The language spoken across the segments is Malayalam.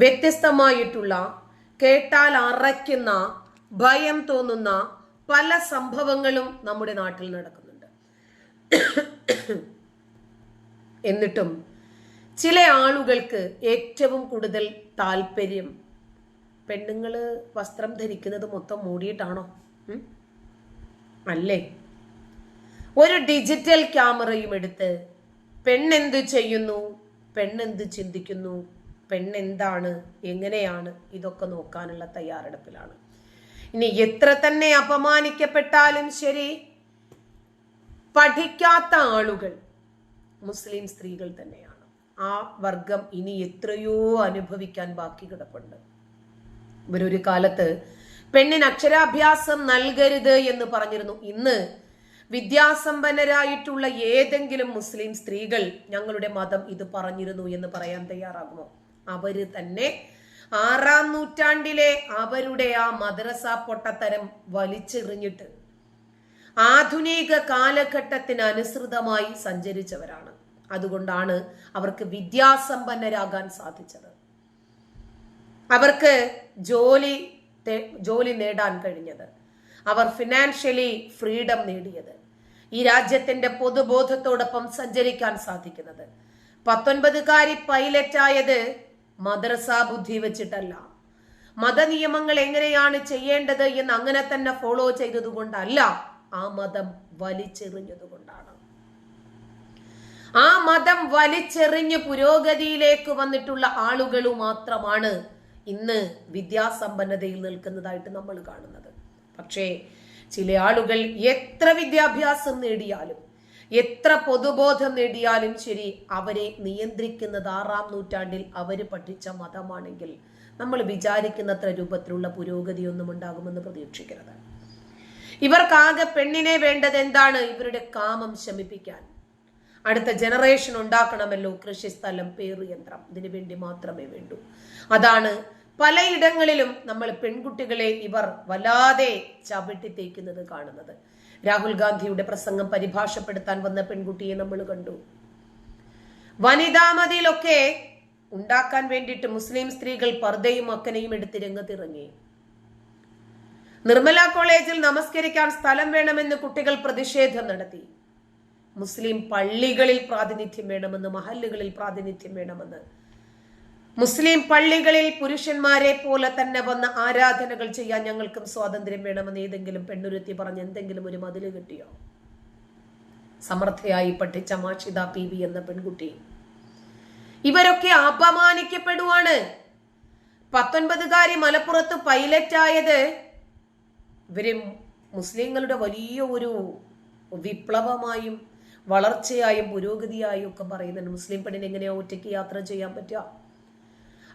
വ്യത്യസ്തമായിട്ടുള്ള കേട്ടാൽ അറയ്ക്കുന്ന ഭയം തോന്നുന്ന പല സംഭവങ്ങളും നമ്മുടെ നാട്ടിൽ നടക്കുന്നുണ്ട്. എന്നിട്ടും ചില ആളുകൾക്ക് ഏറ്റവും കൂടുതൽ താല്പര്യം പെണ്ണുങ്ങൾ വസ്ത്രം ധരിക്കുന്നത് മൊത്തം മൂടിയിട്ടാണോ? അല്ലേ? ഒരു ഡിജിറ്റൽ ക്യാമറയും എടുത്ത് പെണ്ണെന്ത് ചെയ്യുന്നു? പെണ്ണെന്ത് ചിന്തിക്കുന്നു? പെണ്ണെന്താണ്? എങ്ങനെയാണ്? ഇതൊക്കെ നോക്കാനുള്ള തയ്യാറെടുപ്പിലാണ്. ഇനി എത്ര തന്നെ അപമാനിക്കപ്പെട്ടാലും ശരി പഠിക്കാത്ത ആളുകൾ മുസ്ലിം സ്ത്രീകൾ തന്നെയാണ്. ആ വർഗം ഇനി എത്രയോ അനുഭവിക്കാൻ ബാക്കി കിടപ്പുണ്ട്. ഇവരൊരു കാലത്ത് പെണ്ണിന് അക്ഷരാഭ്യാസം നൽകരുത് എന്ന് പറഞ്ഞിരുന്നു. ഇന്ന് വിദ്യാസമ്പന്നരായിട്ടുള്ള ഏതെങ്കിലും മുസ്ലിം സ്ത്രീകൾ ഞങ്ങളുടെ മതം ഇത് പറഞ്ഞിരുന്നു എന്ന് പറയാൻ തയ്യാറാകുമോ? അവർ തന്നെ ആറാം നൂറ്റാണ്ടിലെ അവരുടെ ആ മദ്രസ പൊട്ടത്തരം വലിച്ചെറിഞ്ഞിട്ട് ആധുനിക കാലഘട്ടത്തിന് അനുസൃതമായി സഞ്ചരിച്ചവരാണ്. അതുകൊണ്ടാണ് അവർക്ക് വിദ്യാസമ്പന്നരാകാൻ സാധിച്ചത്. അവർക്ക് ജോലി ജോലി നേടാൻ കഴിഞ്ഞത്. അവർ ഫിനാൻഷ്യലി ഫ്രീഡം നേടിയത്. ഈ രാജ്യത്തിന്റെ പൊതുബോധത്തോടൊപ്പം സഞ്ചരിക്കാൻ സാധിക്കുന്നത്. പത്തൊൻപതുകാരി പൈലറ്റ് ആയത് മദ്രസ ബുദ്ധി വെച്ചിട്ടല്ല. മതനിയമങ്ങൾ എങ്ങനെയാണ് ചെയ്യേണ്ടത് എന്ന് അങ്ങനെ തന്നെ ഫോളോ ചെയ്തതുകൊണ്ടല്ല ആ മതം വലിച്ചെറിഞ്ഞതുകൊണ്ടാണ് ആ മതം വലിച്ചെറിഞ്ഞ് പുരോഗതിയിലേക്ക് വന്നിട്ടുള്ള ആളുകൾ മാത്രമാണ് ഇന്ന് വിദ്യാസമ്പന്നതയിൽ നിൽക്കുന്നതായിട്ട് നമ്മൾ കാണുന്നത്. പക്ഷേ ചില ആളുകൾ എത്ര വിദ്യാഭ്യാസം നേടിയാലും എത്ര പൊതുബോധം നേടിയാലും ശരി അവരെ നിയന്ത്രിക്കുന്നത് ആറാം നൂറ്റാണ്ടിൽ അവർ പഠിച്ച മതമാണെങ്കിൽ നമ്മൾ വിചാരിക്കുന്നത്ര രൂപത്തിലുള്ള പുരോഗതിയൊന്നും ഉണ്ടാകുമെന്ന് പ്രതീക്ഷിക്കരുത്. ഇവർക്കാകെ പെണ്ണിനെ വേണ്ടത് എന്താണ്? ഇവരുടെ കാമം ശമിപ്പിക്കാൻ. അടുത്ത ജനറേഷൻ ഉണ്ടാക്കണമല്ലോ കൃഷിസ്ഥലം പേറുയന്ത്രം ഇതിനു വേണ്ടി മാത്രമേ വേണ്ടൂ. അതാണ് പലയിടങ്ങളിലും നമ്മൾ പെൺകുട്ടികളെ ഇവർ വല്ലാതെ ചവിട്ടി തേക്കുന്നത് കാണുന്നത്. രാഹുൽ ഗാന്ധിയുടെ പ്രസംഗം പരിഭാഷപ്പെടുത്താൻ വന്ന പെൺകുട്ടിയെ നമ്മൾ കണ്ടു. വനിതാ മതിയിലൊക്കെ ഉണ്ടാക്കാൻ വേണ്ടിയിട്ട് മുസ്ലിം സ്ത്രീകൾ പർദ്ദയും അക്കനയും എടുത്ത് രംഗത്തിറങ്ങി. നിർമ്മല കോളേജിൽ നമസ്കരിക്കാൻ സ്ഥലം വേണമെന്ന് കുട്ടികൾ പ്രതിഷേധം നടത്തി. മുസ്ലിം പള്ളികളിൽ പ്രാതിനിധ്യം വേണമെന്ന് മഹല്ലുകളിൽ പ്രാതിനിധ്യം വേണമെന്ന് മുസ്ലിം പള്ളികളിൽ പുരുഷന്മാരെ പോലെ തന്നെ വന്ന് ആരാധനകൾ ചെയ്യാൻ ഞങ്ങൾക്കും സ്വാതന്ത്ര്യം വേണമെന്ന് ഏതെങ്കിലും പെണ്ണുരുത്തി പറഞ്ഞ് എന്തെങ്കിലും ഒരു മതിൽ കിട്ടിയോ? സമർത്ഥയായി പഠിച്ച മാഷിത പി വി എന്ന പെൺകുട്ടി. ഇവരൊക്കെ അപമാനിക്കപ്പെടുവാണ്. പത്തൊൻപതുകാരി മലപ്പുറത്ത് പൈലറ്റ് ആയത് ഇവർ മുസ്ലിങ്ങളുടെ വലിയ ഒരു വിപ്ലവമായും വളർച്ചയായും പുരോഗതിയായും ഒക്കെ പറയുന്നുണ്ട്. മുസ്ലിം പെണ്ണിന് എങ്ങനെയാ ഒറ്റയ്ക്ക് യാത്ര ചെയ്യാൻ പറ്റുക?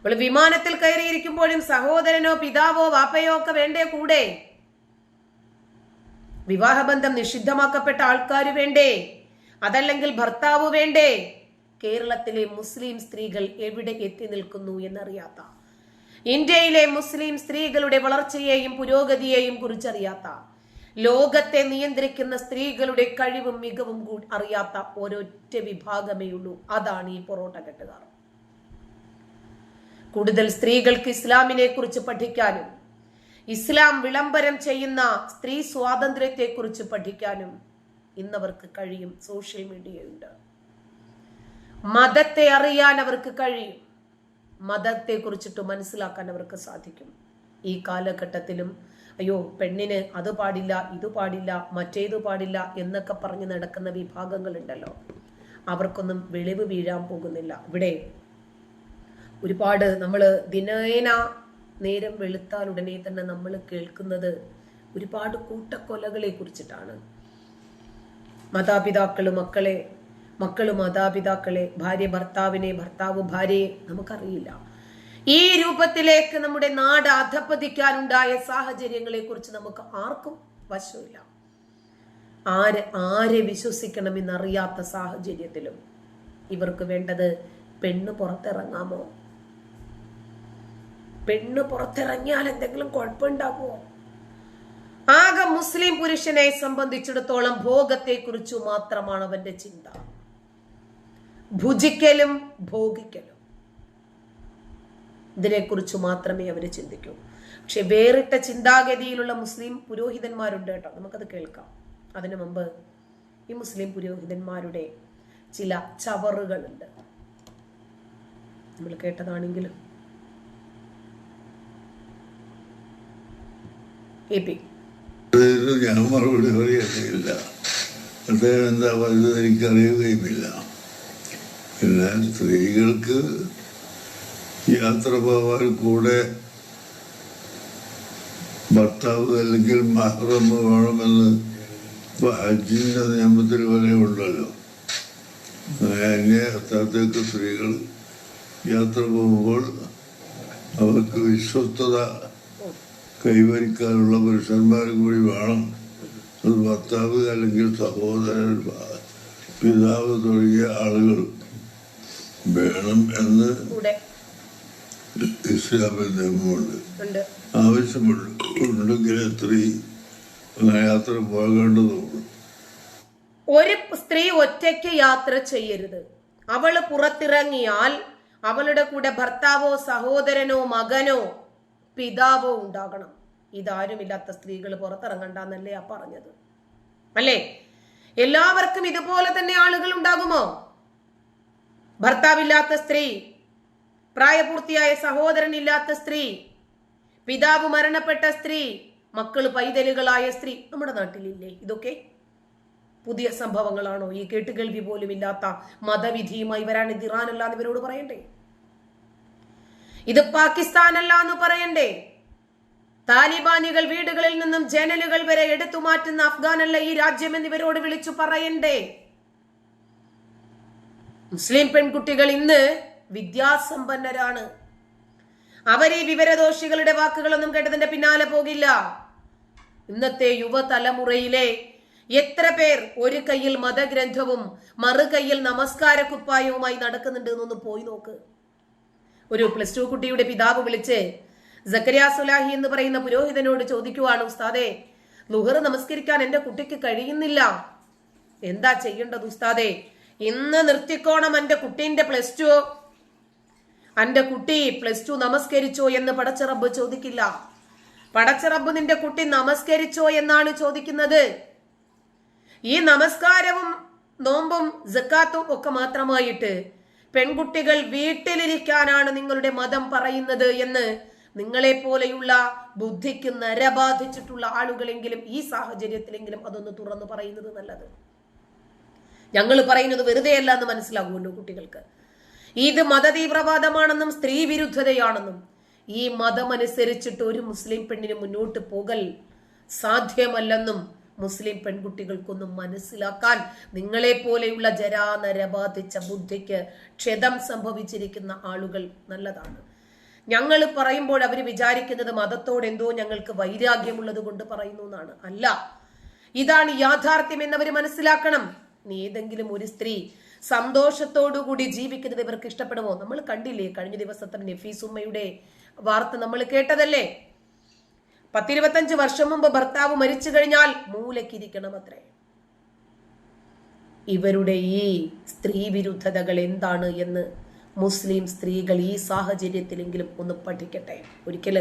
അവൾ വിമാനത്തിൽ കയറിയിരിക്കുമ്പോഴും സഹോദരനോ പിതാവോ വാപ്പയോ ഒക്കെ വേണ്ടേ കൂടെ? വിവാഹബന്ധം നിഷിദ്ധമാക്കപ്പെട്ട ആൾക്കാർ വേണ്ടേ? അതല്ലെങ്കിൽ ഭർത്താവ് വേണ്ടേ? കേരളത്തിലെ മുസ്ലിം സ്ത്രീകൾ എവിടെ എത്തി നിൽക്കുന്നു എന്നറിയാത്ത ഇന്ത്യയിലെ മുസ്ലിം സ്ത്രീകളുടെ വളർച്ചയെയും പുരോഗതിയെയും കുറിച്ചറിയാത്ത ലോകത്തെ നിയന്ത്രിക്കുന്ന സ്ത്രീകളുടെ കഴിവും മികവും അറിയാത്ത ഒരൊറ്റ വിഭാഗമേ ഉള്ളൂ. അതാണ് ഈ പൊറോട്ട കെട്ടുകാർ. കൂടുതൽ സ്ത്രീകൾക്ക് ഇസ്ലാമിനെ കുറിച്ച് പഠിക്കാനും ഇസ്ലാം വിളംബരം ചെയ്യുന്ന സ്ത്രീ സ്വാതന്ത്ര്യത്തെ കുറിച്ച് പഠിക്കാനും ഇന്നവർക്ക് കഴിയും. സോഷ്യൽ മീഡിയയുണ്ട്. മതത്തെ അറിയാൻ അവർക്ക് കഴിയും. മതത്തെ കുറിച്ചിട്ട് മനസ്സിലാക്കാൻ അവർക്ക് സാധിക്കും. ഈ കാലഘട്ടത്തിലും അയ്യോ പെണ്ണിന് അത് പാടില്ല ഇത് പാടില്ല മറ്റേത് പാടില്ല എന്നൊക്കെ പറഞ്ഞ് നടക്കുന്ന വിഭാഗങ്ങളുണ്ടല്ലോ. അവർക്കൊന്നും വെളിവ് വീഴാൻ പോകുന്നില്ല. ഇവിടെ ഒരുപാട് നമ്മൾ ദിനേന നേരം വെളുത്താൽ ഉടനെ തന്നെ നമ്മൾ കേൾക്കുന്നത് ഒരുപാട് കൂട്ടക്കൊലകളെ കുറിച്ചിട്ടാണ്. മാതാപിതാക്കൾ മക്കളെ മക്കൾ മാതാപിതാക്കളെ ഭാര്യ ഭർത്താവിനെ ഭർത്താവ് ഭാര്യയെ നമുക്കറിയില്ല. ഈ രൂപത്തിലേക്ക് നമ്മുടെ നാട് അധപ്പതിക്കാനുണ്ടായ സാഹചര്യങ്ങളെ കുറിച്ച് നമുക്ക് ആർക്കും വശമില്ല. ആര് ആരെ വിശ്വസിക്കണമെന്നറിയാത്ത സാഹചര്യത്തിലും ഇവർക്ക് വേണ്ടത് പെണ്ണ് പുറത്തിറങ്ങാമോ? പെണ്ണ് പുറത്തിറങ്ങിയാൽ എന്തെങ്കിലും കുഴപ്പമുണ്ടാകുമോ? ആകെ മുസ്ലിം പുരുഷനെ സംബന്ധിച്ചിടത്തോളം ഭോഗത്തെ കുറിച്ചു മാത്രമാണ് അവന്റെ ചിന്ത. ഭുജിക്കലും ഭോഗിക്കലും. ഇതിനെക്കുറിച്ച് മാത്രമേ അവർ ചിന്തിക്കൂ. പക്ഷെ വേറിട്ട ചിന്താഗതിയിലുള്ള മുസ്ലിം പുരോഹിതന്മാരുണ്ട് കേട്ടോ. നമുക്കത് കേൾക്കാം. അതിനു മുമ്പ് ഈ മുസ്ലിം പുരോഹിതന്മാരുടെ ചില ചവറുകളുണ്ട്. നമ്മൾ കേട്ടതാണെങ്കിലും എ പി ഞാൻ മറുപടി പറയുകയില്ല. അദ്ദേഹം എന്താ പറയുന്നത് എനിക്കറിയുകയുമില്ല പിന്നെ സ്ത്രീകൾക്ക് യാത്ര പോവാൻ കൂടെ ഭർത്താവ് അല്ലെങ്കിൽ മഹ്റം വേണമെന്ന് ഇപ്പൊ ഹജ്ജിന്റെ നിയമത്തിൽ വരെ ഉണ്ടല്ലോ. അന്യ സ്ഥലത്തേക്ക് സ്ത്രീകൾ യാത്ര പോകുമ്പോൾ അവർക്ക് വിശ്വസ്തത കൈവരിക്കാനുള്ള പുരുഷന്മാർ കൂടി വേണം. അത് ഭർത്താവ് അല്ലെങ്കിൽ സഹോദരൻ പിതാവ് തുടങ്ങിയ ആളുകൾ വേണം എന്ന് ഇസ്ലാമിൽ നിയമമുണ്ട്. ആവശ്യമുണ്ട്. ഉണ്ടെങ്കിൽ സ്ത്രീ യാത്ര പോകേണ്ടതുണ്ട്. ഒരു സ്ത്രീ ഒറ്റയ്ക്ക് യാത്ര ചെയ്യരുത്. അവൾ പുറത്തിറങ്ങിയാൽ അവളുടെ കൂടെ ഭർത്താവോ സഹോദരനോ മകനോ പിതാവോ ഉണ്ടാകണം. ഇതാരുമില്ലാത്ത സ്ത്രീകൾ പുറത്തിറങ്ങണ്ടെന്നല്ലേ ആ പറഞ്ഞത്. അല്ലേ? എല്ലാവർക്കും ഇതുപോലെ തന്നെ ആളുകൾ ഉണ്ടാകുമോ ഭർത്താവില്ലാത്ത സ്ത്രീ പ്രായപൂർത്തിയായ സഹോദരൻ ഇല്ലാത്ത സ്ത്രീ പിതാവ് മരണപ്പെട്ട സ്ത്രീ മക്കൾ പൈതലുകളായ സ്ത്രീ നമ്മുടെ നാട്ടിലില്ലേ? ഇതൊക്കെ പുതിയ സംഭവങ്ങളാണോ? ഈ കേട്ടുകേൾവി പോലും ഇല്ലാത്ത മതവിധിയുമായി വരാൻ ഇത് ഇവരോട് പറയണ്ടേ? ഇത് പാകിസ്ഥാനല്ല എന്ന് പറയണ്ടേ? താലിബാനികൾ വീടുകളിൽ നിന്നും ജനലുകൾ വരെ എടുത്തു മാറ്റുന്ന അഫ്ഗാനല്ല ഈ രാജ്യം എന്നിവരോട് വിളിച്ചു പറയണ്ടേ? മുസ്ലിം പെൺകുട്ടികൾ ഇന്ന് വിദ്യാസമ്പന്നരാണ്. അവർ ഈ വിവരദോഷികളുടെ വാക്കുകളൊന്നും കേട്ടതിന്റെ പിന്നാലെ പോകില്ല. ഇന്നത്തെ യുവതലമുറയിലെ എത്ര പേർ ഒരു കയ്യിൽ മതഗ്രന്ഥവും മറുകൈയിൽ നമസ്കാര കുപ്പായവുമായി നടക്കുന്നുണ്ട് എന്നൊന്ന് പോയി നോക്ക്. ഒരു പ്ലസ് ടു കുട്ടിയുടെ പിതാവ് വിളിച്ച് സക്കരിയ സുലാഹി എന്ന് പറയുന്ന പുരോഹിതനോട് ചോദിക്കുവാണ് ഉസ്താദെ ലുഹർ നമസ്കരിക്കാൻ എന്റെ കുട്ടിക്ക് കഴിയുന്നില്ല. എന്താ ചെയ്യേണ്ടത് ഉസ്താദെ? ഇന്ന് നിർത്തിക്കോണം എന്റെ കുട്ടീന്റെ പ്ലസ് ടു. എന്റെ കുട്ടി പ്ലസ് ടു നമസ്കരിച്ചോ എന്ന് പടച്ചറബ് ചോദിക്കില്ല. പടച്ചറബ് നിന്റെ കുട്ടി നമസ്കരിച്ചോ എന്നാണ് ചോദിക്കുന്നത്. ഈ നമസ്കാരവും നോമ്പും ജക്കാത്തും ഒക്കെ മാത്രമായിട്ട് പെൺകുട്ടികൾ വീട്ടിലിരിക്കാനാണ് നിങ്ങളുടെ മതം പറയുന്നത് എന്ന് നിങ്ങളെ പോലെയുള്ള ബുദ്ധിക്ക് നരബാധിച്ചിട്ടുള്ള ആളുകളെങ്കിലും ഈ സാഹചര്യത്തിലെങ്കിലും അതൊന്ന് തുറന്നു പറയുന്നത് നല്ലത്. ഞങ്ങൾ പറയുന്നത് വെറുതെ അല്ല എന്ന് മനസ്സിലാകുമല്ലോ കുട്ടികൾക്ക്. ഇത് മതതീവ്രവാദമാണെന്നും സ്ത്രീ വിരുദ്ധതയാണെന്നും ഈ മതമനുസരിച്ചിട്ട് ഒരു മുസ്ലിം പെണ്ണിന് മുന്നോട്ട് പോകൽ സാധ്യമല്ലെന്നും മുസ്ലിം പെൺകുട്ടികൾക്കൊന്നും മനസ്സിലാക്കാൻ നിങ്ങളെ പോലെയുള്ള ജരാനര ബാധിച്ച ബുദ്ധിക്ക് ക്ഷതം സംഭവിച്ചിരിക്കുന്ന ആളുകൾ നല്ലതാണ്. ഞങ്ങൾ പറയുമ്പോൾ അവർ വിചാരിക്കുന്നത് മതത്തോട് എന്തോ ഞങ്ങൾക്ക് വൈരാഗ്യമുള്ളത് കൊണ്ട് പറയുന്നു എന്നാണ്. അല്ല ഇതാണ് യാഥാർത്ഥ്യം എന്നവർ മനസ്സിലാക്കണം. ഏതെങ്കിലും ഒരു സ്ത്രീ സന്തോഷത്തോടുകൂടി ജീവിക്കുന്നത് ഇവർക്ക് ഇഷ്ടപ്പെടുമോ? നമ്മൾ കണ്ടില്ലേ കഴിഞ്ഞ ദിവസത്തെ നഫീസ് ഉമ്മയുടെ വാർത്ത നമ്മൾ കേട്ടതല്ലേ? പത്തിരുപത്തഞ്ച് വർഷം മുമ്പ് ഭർത്താവ് മരിച്ചു കഴിഞ്ഞാൽ മൂലക്കിരിക്കണം അത്രേ ഇവരുടെ ഈ സ്ത്രീ വിരുദ്ധതകൾ എന്താണ് എന്ന് മുസ്ലിം സ്ത്രീകൾ ഈ സാഹചര്യത്തിലെങ്കിലും ഒന്ന് പഠിക്കട്ടെ. ഒരിക്കൽ